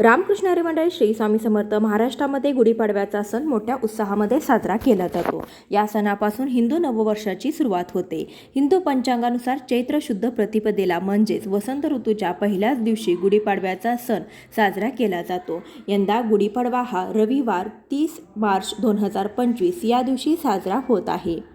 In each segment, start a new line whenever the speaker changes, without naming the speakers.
रामकृष्ण हरी श्री स्वामी समर्थ महाराष्ट्रामध्ये गुढीपाडव्याचा सण मोठ्या उत्साहामध्ये साजरा केला जातो. या सणापासून हिंदू नववर्षाची सुरुवात होते. हिंदू पंचांगानुसार चैत्र शुद्ध प्रतिपदेला म्हणजेच वसंत ऋतूच्या पहिल्याच दिवशी गुढीपाडव्याचा सण साजरा केला जातो. यंदा गुढीपाडवा हा रविवार तीस मार्च दोन हजार पंचवीस या दिवशी साजरा होत आहे.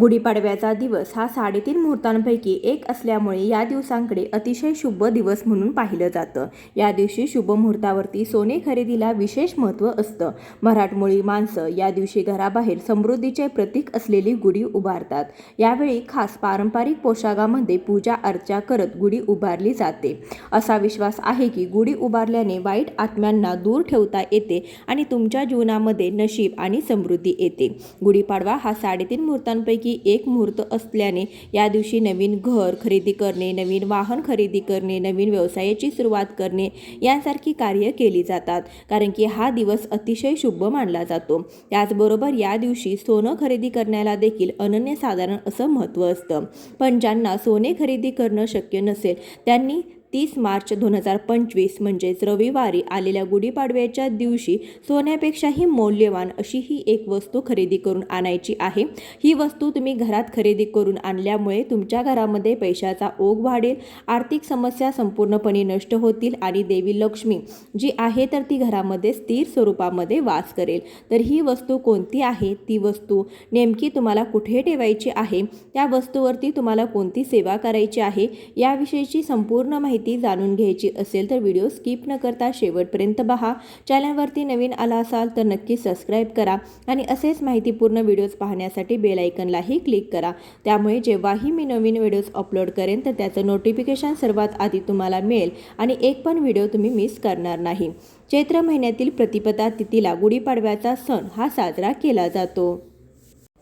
गुढीपाडव्याचा दिवस हा साडेतीन मुहूर्तांपैकी एक असल्यामुळे या दिवसांकडे अतिशय शुभ दिवस म्हणून पाहिलं जातं. या दिवशी शुभ मुहूर्तावरती सोने खरेदीला विशेष महत्त्व असतं. मराठमोळी माणसं या दिवशी घराबाहेर समृद्धीचे प्रतीक असलेली गुढी उभारतात. यावेळी खास पारंपरिक पोशाखामध्ये पूजा अर्चा करत गुढी उभारली जाते. असा विश्वास आहे की गुढी उभारल्याने वाईट आत्म्यांना दूर ठेवता येते आणि तुमच्या जीवनामध्ये नशीब आणि समृद्धी येते. गुढीपाडवा हा साडेतीन मुहूर्तांपैकी एक मुहूर्त असल्याने या दिवशी नवीन घर खरेदी करणे नवीन वाहन खरेदी करणे नवीन व्यवसायाची सुरुवात करणे यांसारखी कार्य केली जातात. कारण की हा दिवस अतिशय शुभ मानला जातो. त्याचबरोबर या दिवशी सोनं खरेदी करण्याला देखील अनन्यसाधारण असं महत्त्व असतं. पण ज्यांना सोने खरेदी करणं शक्य नसेल त्यांनी तीस मार्च दोन हजार पंचवीस म्हणजेच रविवारी आलेल्या गुढीपाडव्याच्या दिवशी सोन्यापेक्षाही मौल्यवान अशी ही एक वस्तू खरेदी करून आणायची आहे. ही वस्तू तुम्ही घरात खरेदी करून आणल्यामुळे तुमच्या घरामध्ये पैशाचा ओघ वाढेल आर्थिक समस्या संपूर्णपणे नष्ट होतील आणि देवी लक्ष्मी जी आहे तर ती घरामध्ये स्थिर स्वरूपामध्ये वास करेल. तर ही वस्तू कोणती आहे? ती वस्तू नेमकी तुम्हाला कुठे ठेवायची आहे? त्या वस्तूवरती तुम्हाला कोणती सेवा करायची आहे? याविषयीची संपूर्ण माहिती जाणून घ्यायची असेल तर व्हिडिओ स्किप न करता शेवटपर्यंत पहा. चॅनलवरती नवीन आला असाल तर नक्की सबस्क्राईब करा आणि असेच माहितीपूर्ण व्हिडिओज पाहण्यासाठी बेल आयकनलाही क्लिक करा. त्यामुळे जेव्हाही मी नवीन व्हिडिओज अपलोड करेन तर त्याचं नोटिफिकेशन सर्वात आधी तुम्हाला मिळेल आणि एक पण व्हिडिओ तुम्ही मिस करणार नाही. चैत्र महिन्यातील प्रतिपदा तिथीला गुढीपाडव्याचा सण हा साजरा केला जातो.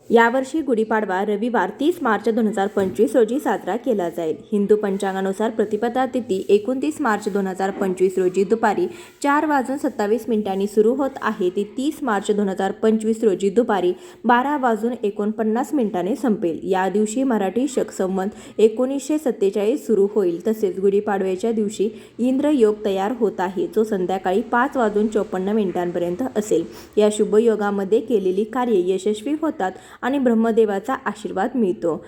यावर्षी गुढीपाडवा रविवार तीस मार्च दोन हजार पंचवीस रोजी साजरा केला जाईल. हिंदू पंचांगानुसार प्रतिपदा तिथी एकोणतीस मार्च दोन हजार पंचवीस रोजी दुपारी चार वाजून सत्तावीस मिनिटांनी सुरू होत आहे. ती तीस मार्च दोन हजार पंचवीस रोजी दुपारी बारा वाजून एकोणपन्नास मिनिटांनी संपेल. या दिवशी मराठी शक संवत एकोणीसशे सत्तेचाळीस सुरू होईल. तसेच गुढीपाडव्याच्या दिवशी इंद्र योग तयार होत आहे. जो संध्याकाळी पाच वाजून चोपन्न मिनिटांपर्यंत असेल. या शुभयोगामध्ये केलेली कार्ये यशस्वी होतात आणि ब्रह्मदेवाचा आशीर्वाद मिळतो.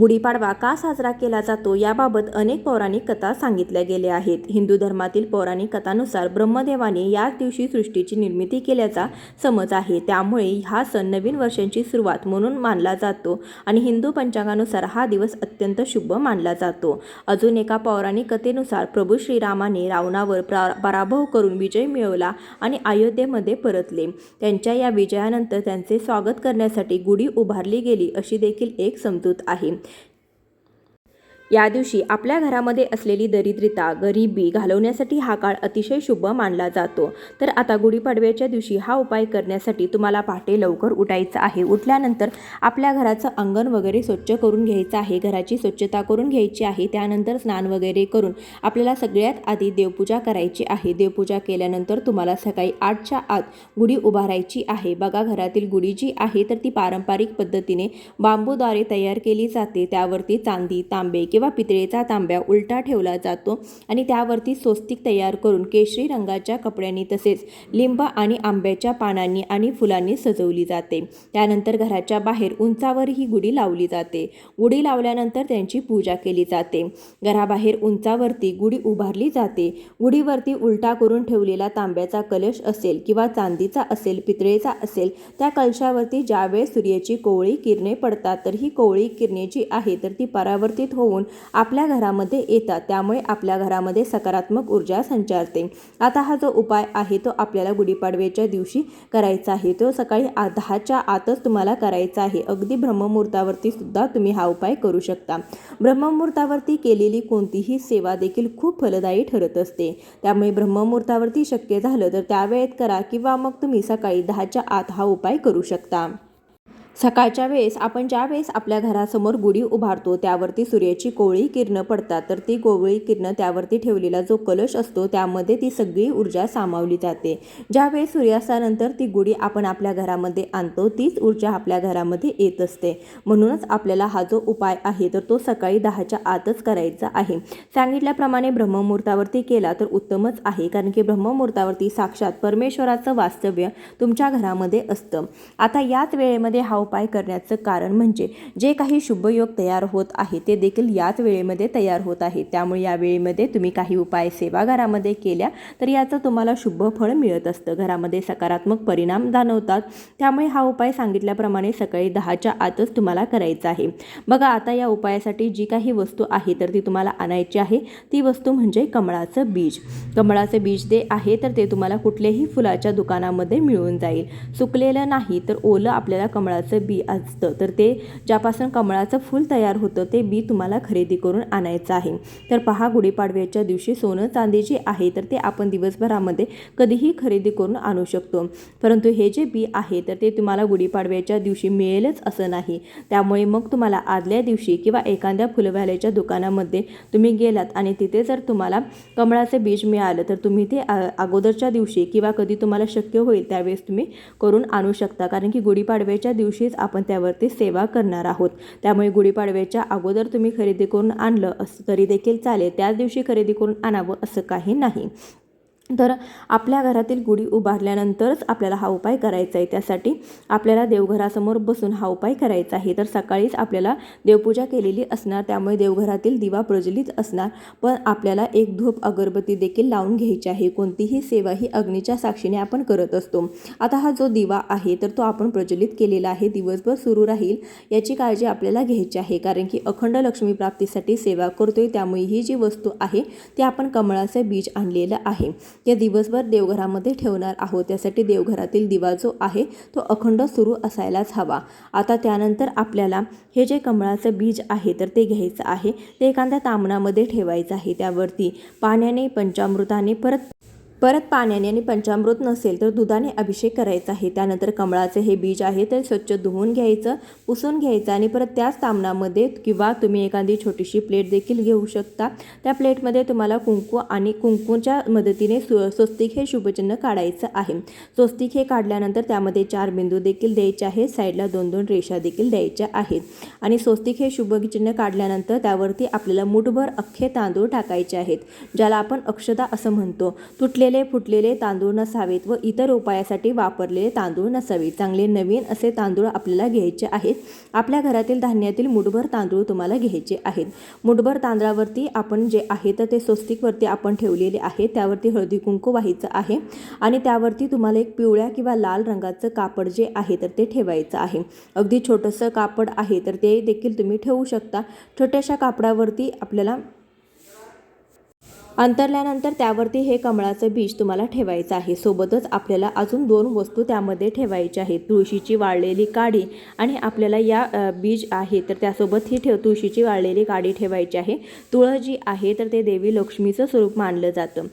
गुढीपाडवा का साजरा केला जातो याबाबत अनेक पौराणिक कथा सांगितल्या गेल्या आहेत. हिंदू धर्मातील पौराणिक कथानुसार ब्रह्मदेवाने याच दिवशी सृष्टीची निर्मिती केल्याचा समज आहे. त्यामुळे हा सण नवीन वर्षांची सुरुवात म्हणून मानला जातो आणि हिंदू पंचांगानुसार हा दिवस अत्यंत शुभ मानला जातो. अजून एका पौराणिक कथेनुसार प्रभू श्रीरामाने रावणावर प्रा पराभव करून विजय मिळवला आणि अयोध्येमध्ये परतले. त्यांच्या या विजयानंतर त्यांचे स्वागत करण्यासाठी गुढी उभारली गेली अशी देखील एक समजूत आहे. या दिवशी आपल्या घरामध्ये असलेली दरिद्रता गरिबी घालवण्यासाठी हा काळ अतिशय शुभ मानला जातो. तर आता गुढीपाडव्याच्या दिवशी हा उपाय करण्यासाठी तुम्हाला पहाटे लवकर उठायचं आहे. उठल्यानंतर आपल्या घराचं अंगण वगैरे स्वच्छ करून घ्यायचं आहे. घराची स्वच्छता करून घ्यायची आहे. त्यानंतर स्नान वगैरे करून आपल्याला सगळ्यात आधी देवपूजा करायची आहे. देवपूजा केल्यानंतर तुम्हाला सकाळी आठच्या आत गुढी उभारायची आहे. बघा घरातील गुढी जी आहे तर ती पारंपरिक पद्धतीने बांबूद्वारे तयार केली जाते. त्यावरती चांदी तांबे किंवा किंवा पितळेचा तांब्या उलटा ठेवला जातो आणि त्यावरती स्वस्तिक तयार करून केशरी रंगाच्या कपड्यांनी तसेच लिंब आणि आंब्याच्या पानांनी आणि फुलांनी सजवली जाते. त्यानंतर घराच्या बाहेर उंचावर ही गुढी लावली जाते. गुढी लावल्यानंतर त्यांची पूजा केली जाते. घराबाहेर उंचावरती गुढी उभारली जाते. गुढीवरती उलटा करून ठेवलेला तांब्याचा कलश असेल किंवा चांदीचा असेल पितळेचा असेल त्या कलशावरती ज्यावेळेस सूर्याची कोवळी किरणे पडतात तर ही कोवळी किरणे जी आहे तर ती परावर्तित होऊन आपल्या घरामध्ये येतात. त्यामुळे आपल्या घरामध्ये सकारात्मक ऊर्जा संचारते. आता हा जो उपाय आहे तो आपल्याला गुढीपाडव्याच्या दिवशी करायचा आहे. तो सकाळी आ दहाच्या आतच तुम्हाला करायचा आहे. अगदी ब्रह्ममुहूर्तावरती सुद्धा तुम्ही हा उपाय करू शकता. ब्रह्ममुहूर्तावरती केलेली कोणतीही सेवा देखील खूप फलदायी ठरत असते. त्यामुळे ब्रह्ममुहूर्तावरती शक्य झालं तर त्यावेळेत करा किंवा मग तुम्ही सकाळी दहाच्या आत हा उपाय करू शकता. सकाळच्या वेळेस आपण ज्या वेळेस आपल्या घरासमोर गुढी उभारतो त्यावरती सूर्याची कोवळी किरणं पडतात. तर ती कोवळी किरणं त्यावरती ठेवलेला जो कलश असतो त्यामध्ये ती सगळी ऊर्जा सामावली जाते. ज्यावेळेस सूर्यास्तानंतर ती गुढी आपण आपल्या घरामध्ये आणतो तीच ऊर्जा आपल्या घरामध्ये येत असते. म्हणूनच आपल्याला हा जो उपाय आहे तर तो सकाळी दहाच्या आतच करायचा आहे. सांगितल्याप्रमाणे ब्रह्ममुहूर्तावरती केला तर उत्तमच आहे कारण की ब्रह्ममुहूर्तावरती साक्षात परमेश्वराचं वास्तव्य तुमच्या घरामध्ये असतं. आता याच वेळेमध्ये हा उपाय करण्याचं कारण म्हणजे जे काही शुभयोग तयार होत आहे ते देखील याच वेळेमध्ये तयार होत आहे. त्यामुळे या वेळेमध्ये तुम्ही काही उपाय सेवागारामध्ये केल्या तर याचं तुम्हाला शुभ फळ मिळत असतं. घरामध्ये सकारात्मक परिणाम जाणवतात. त्यामुळे हा उपाय सांगितल्याप्रमाणे सकाळी दहाच्या आतच तुम्हाला करायचा आहे. बघा आता या उपायासाठी जी काही वस्तू आहे तर ती तुम्हाला आणायची आहे. ती वस्तू म्हणजे कमळाचं बीज. कमळाचं बीज जे आहे तर ते तुम्हाला कुठल्याही फुलाच्या दुकानामध्ये मिळून जाईल. सुकलेलं नाही तर ओलं आपल्याला कमळाचं बी असतं तर ते ज्यापासून कमळाचं फूल तयार होतं ते बी तुम्हाला खरेदी करून आणायचं आहे. तर पहा गुढीपाडव्याच्या दिवशी सोनं चांदी जे आहे तर ते आपण दिवसभरामध्ये कधीही खरेदी करून आणू शकतो. परंतु हे जे बी आहे तर ते तुम्हाला गुढीपाडव्याच्या दिवशी मिळेलच असं नाही. त्यामुळे मग तुम्हाला आदल्या दिवशी किंवा एखाद्या फुलवाल्याच्या दुकानामध्ये तुम्ही गेलात आणि तिथे जर तुम्हाला कमळाचं बीज मिळालं तर तुम्ही ते अगोदरच्या दिवशी किंवा कधी तुम्हाला शक्य होईल त्यावेळेस तुम्ही करून आणू शकता. कारण की गुढीपाडव्याच्या दिवशी दिवशीच आपण त्यावरती सेवा करणार आहोत. त्यामुळे गुढीपाडव्याच्या अगोदर तुम्ही खरेदी करून आणलं असं तरी देखील चालेल. त्याच दिवशी खरेदी करून आणावं असं काही नाही. तर आपल्या घरातील गुढी उभारल्यानंतरच आपल्याला हा उपाय करायचा आहे. त्यासाठी आपल्याला देवघरासमोर बसून हा उपाय करायचा आहे. तर सकाळीच आपल्याला देवपूजा केलेली असणार त्यामुळे देवघरातील दिवा प्रज्वलित असणार. पण आपल्याला एक धूप अगरबत्ती देखील लावून घ्यायची आहे. कोणतीही सेवा ही अग्नीच्या साक्षीने आपण करत असतो. आता हा जो दिवा आहे तर तो आपण प्रज्वलित केलेला आहे. दिवसभर सुरू राहील याची काळजी आपल्याला घ्यायची आहे. कारण की अखंड लक्ष्मी प्राप्तीसाठी सेवा करतोय. त्यामुळे ही जी वस्तू आहे ती आपण कमळाचं बीज आणलेलं आहे. ते दिवसभर देवघरामध्ये ठेवणार आहोत. त्यासाठी देवघरातील दिवा जो आहे तो अखंड सुरू असायलाच हवा. आता त्यानंतर आपल्याला हे जे कमळाचं बीज आहे तर ते घ्यायचं आहे. ते एखाद्या तामणामध्ये ठेवायचं आहे. त्यावरती पाण्याने पंचामृताने परत परत पाण्याने आणि पंचामृत नसेल तर दुधाने अभिषेक करायचा आहे. त्यानंतर कमळाचे हे बीज आहे ते स्वच्छ धुवून घ्यायचं पुसून घ्यायचं आणि परत त्याच तामणामध्ये किंवा तुम्ही एखादी छोटीशी प्लेट देखील घेऊ शकता. त्या प्लेटमध्ये तुम्हाला कुंकू आणि कुंकूच्या मदतीने सु स्वस्तिक हे शुभचिन्ह काढायचं आहे. स्वस्तिक हे काढल्यानंतर त्यामध्ये चार बिंदू देखील द्यायचे आहेत. साईडला दोन दोन रेषा देखील द्यायच्या आहेत. आणि स्वस्तिक हे शुभचिन्ह काढल्यानंतर त्यावरती आपल्याला मुठभर अख्खे तांदूळ टाकायचे आहेत ज्याला आपण अक्षता असं म्हणतो. तुटलेले फुटलेले तांदूळ नसावेत व इतर उपायासाठी वापरलेले तांदूळ नसावेत. चांगले नवीन असे तांदूळ आपल्याला घ्यायचे आहेत. आपल्या घरातील धान्यातील मुठभर तांदूळ तुम्हाला घ्यायचे आहेत. मुठभर तांदळावरती आपण जे आहे तर ते स्वस्तिकवरती आपण ठेवलेले आहे. त्यावरती हळदी कुंकू व्हायचं आहे. आणि त्यावरती तुम्हाला एक पिवळ्या किंवा लाल रंगाचं कापड जे आहे तर ते ठेवायचं आहे. अगदी छोटंसं कापड आहे तर ते देखील तुम्ही ठेवू शकता. छोट्याशा कापडावरती आपल्याला अंतरल्यानंतर त्यावरती हे कमळाचं बीज तुम्हाला ठेवायचं आहे. सोबतच आपल्याला अजून दोन वस्तू त्यामध्ये ठेवायच्या आहेत. तुळशीची वाळलेली काडी आणि आपल्याला या बीज आहे तर त्यासोबत ही ठेव तुळशीची वाळलेली काडी ठेवायची आहे. तुळस जी आहे तर ते देवी लक्ष्मीचं स्वरूप मानलं जातं.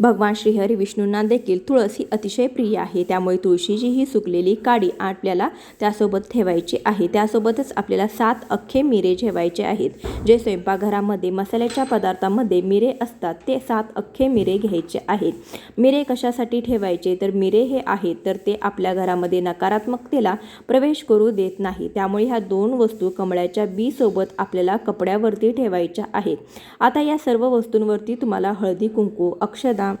भगवान श्रीहरी विष्णूंना देखील तुळस ही अतिशय प्रिय आहे. त्यामुळे तुळशीची ही सुकलेली काडी आपल्याला त्यासोबत ठेवायची आहे. त्यासोबतच आपल्याला सात अख्खे मिरे ठेवायचे आहेत जे स्वयंपाकघरामध्ये मसाल्याच्या पदार्थामध्ये मिरे असतात. ते ते सात अख्खे मिरे घ्यायचे आहेत. मिरे कशासाठी ठेवायचे? तर मिरे हे आहेत तर ते आपल्या घरामध्ये नकारात्मकतेला प्रवेश करू देत नाही. त्यामुळे ह्या दोन वस्तू कमळाच्या बी सोबत आपल्याला कपड्यावरती ठेवायच्या आहेत. आता या सर्व वस्तूंवरती तुम्हाला हळदी कुंकू अक्षदा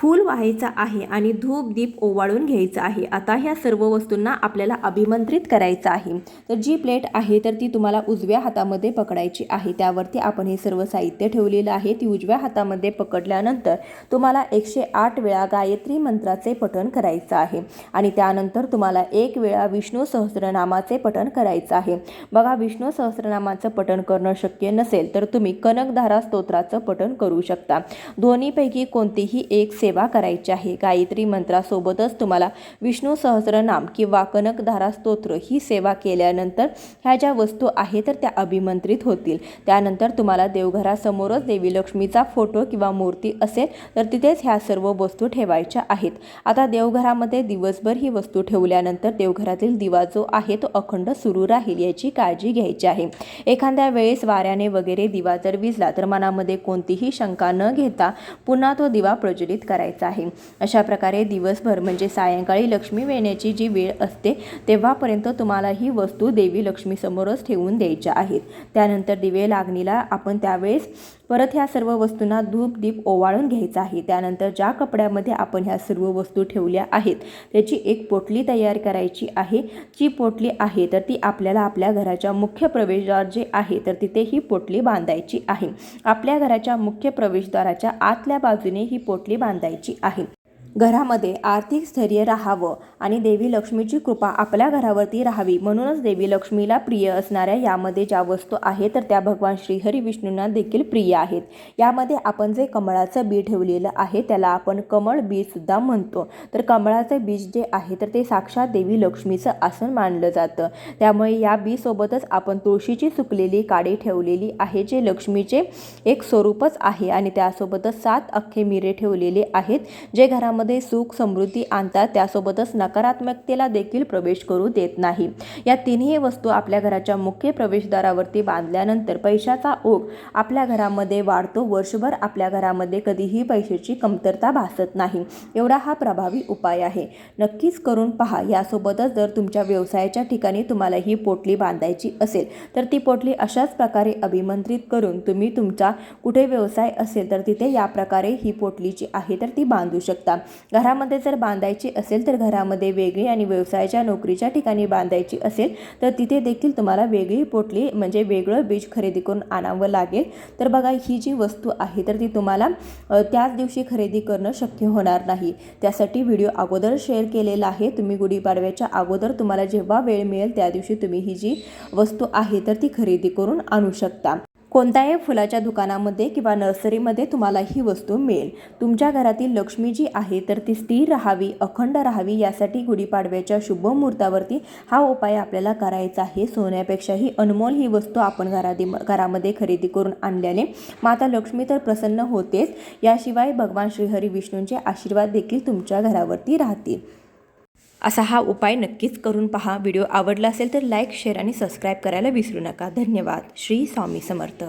फूल व्हायचं आहे आणि धूप दीप ओवाळून घ्यायचं आहे. आता ह्या सर्व वस्तूंना आपल्याला अभिमंत्रित करायचं आहे. तर जी प्लेट आहे तर ती तुम्हाला उजव्या हातामध्ये पकडायची आहे. त्यावरती आपण हे सर्व साहित्य ठेवलेलं आहे. ती उजव्या हातामध्ये पकडल्यानंतर तुम्हाला एकशे आठ वेळा गायत्री मंत्राचे पठण करायचं आहे. आणि त्यानंतर तुम्हाला एक वेळा विष्णू सहस्रनामाचे पठण करायचं आहे. बघा विष्णू सहस्रनामाचं पठण करणं शक्य नसेल तर तुम्ही कनकधारा स्तोत्राचं पठण करू शकता. दोन्हीपैकी कोणतीही एक सेवा सेवा करायची आहे. गायत्री मंत्रासोबतच तुम्हाला विष्णू सहस्रनाम किंवा कनकधारा स्तोत्र ही सेवा केल्यानंतर ह्या ज्या वस्तू आहे तर त्या अभिमंत्रित होतील. त्यानंतर तुम्हाला देवघरासमोरच देवी लक्ष्मीचा फोटो किंवा मूर्ती असेल तर तिथेच ह्या सर्व वस्तू ठेवायच्या आहेत. आता देवघरामध्ये दिवसभर ही वस्तू ठेवल्यानंतर देवघरातील दिवा जो आहे तो अखंड सुरू राहील याची काळजी घ्यायची आहे. एखाद्या वेळेस वाऱ्याने वगैरे दिवा जर विजला तर मनामध्ये कोणतीही शंका न घेता पुन्हा तो दिवा प्रज्वलित करायचा आहे. अशा प्रकारे दिवसभर म्हणजे सायंकाळी लक्ष्मी वेण्याची जी वेळ असते तेव्हापर्यंत तुम्हाला ही वस्तू देवी लक्ष्मीसमोरच ठेवून द्यायच्या आहेत. त्यानंतर दिवे लागणीला आपण त्यावेळेस परत ह्या सर्व वस्तूंना धूप दीप ओवाळून घ्यायचा आहे. त्यानंतर ज्या कपड्यामध्ये आपण ह्या सर्व वस्तू ठेवल्या आहेत त्याची एक पोटली तयार करायची आहे. जी पोटली आहे तर ती आपल्याला आपल्या घराच्या मुख्य प्रवेशद्वार जे आहे तर तिथे ही पोटली बांधायची आहे. आपल्या घराच्या मुख्य प्रवेशद्वाराच्या आतल्या बाजूने ही पोटली बांधायची करायची आहे. घरामध्ये आर्थिक स्थैर्य राहावं आणि देवी लक्ष्मीची कृपा आपल्या घरावरती राहावी. म्हणूनच देवी लक्ष्मीला प्रिय असणाऱ्या यामध्ये ज्या वस्तू आहेत तर त्या भगवान श्रीहरी विष्णूंना देखील प्रिय आहेत. यामध्ये आपण जे कमळाचं बी ठेवलेलं आहे त्याला आपण कमळ बीजसुद्धा म्हणतो. तर कमळाचं बीज जे आहे तर ते साक्षात देवी लक्ष्मीचं आसन मानलं जातं. त्यामुळे या बीसोबतच आपण तुळशीची सुकलेली काडी ठेवलेली आहे जे लक्ष्मीचे एक स्वरूपच आहे आणि त्यासोबतच सात अख्खे मिरे ठेवलेले आहेत जे घरामध्ये मध्ये सुख समृद्धी आणतात. त्यासोबतच नकारात्मकतेला देखील प्रवेश करू देत नाही. या तिन्ही वस्तू आपल्या घराच्या मुख्य प्रवेशद्वारावरती बांधल्यानंतर पैशाचा ओघ आपल्या घरामध्ये वाढतो. वर्षभर आपल्या घरामध्ये कधीही पैशाची कमतरता भासत नाही. एवढा हा प्रभावी उपाय आहे. नक्कीच करून पहा. यासोबतच जर तुमच्या व्यवसायाच्या ठिकाणी तुम्हाला ही पोटली बांधायची असेल तर ती पोटली अशाच प्रकारे अभिमंत्रित करून तुम्ही तुमचा कुठे व्यवसाय असेल तर तिथे या प्रकारे ही पोटली जी आहे तर ती बांधू शकता. घरामध्ये जर बांधायची असेल तर घरामध्ये वेगळी आणि व्यवसायाच्या नोकरीच्या ठिकाणी बांधायची असेल तर तिथे देखील तुम्हाला वेगळी पोटली म्हणजे वेगळं बीज खरेदी करून आणावं लागेल. तर बघा ही जी वस्तू आहे तर ती तुम्हाला त्याच दिवशी खरेदी करणं शक्य होणार नाही. त्यासाठी व्हिडिओ अगोदर शेअर केलेला आहे. तुम्ही गुढीपाडव्याच्या अगोदर तुम्हाला जेव्हा वेळ मिळेल त्या दिवशी तुम्ही ही जी वस्तू आहे तर ती खरेदी करून आणू शकता. कोणत्याही फुलाच्या दुकानामध्ये किंवा नर्सरीमध्ये तुम्हाला ही वस्तू मिळेल. तुमच्या घरातील लक्ष्मी जी आहे तर ती स्थिर राहावी अखंड राहावी यासाठी गुढीपाडव्याच्या शुभ मुहूर्तावरती हा उपाय आपल्याला करायचा आहे. सोन्यापेक्षाही अनमोल ही वस्तू आपण घरादी घरामध्ये खरेदी करून आणल्याने माता लक्ष्मी तर प्रसन्न होतेच. याशिवाय भगवान श्रीहरी विष्णूंचे आशीर्वाद देखील तुमच्या घरावरती राहतील. असा हा उपाय नक्कीच करून पहा. व्हिडिओ आवडला असेल तर लाईक शेअर आणि सबस्क्राईब करायला विसरू नका. धन्यवाद. श्री स्वामी समर्थ.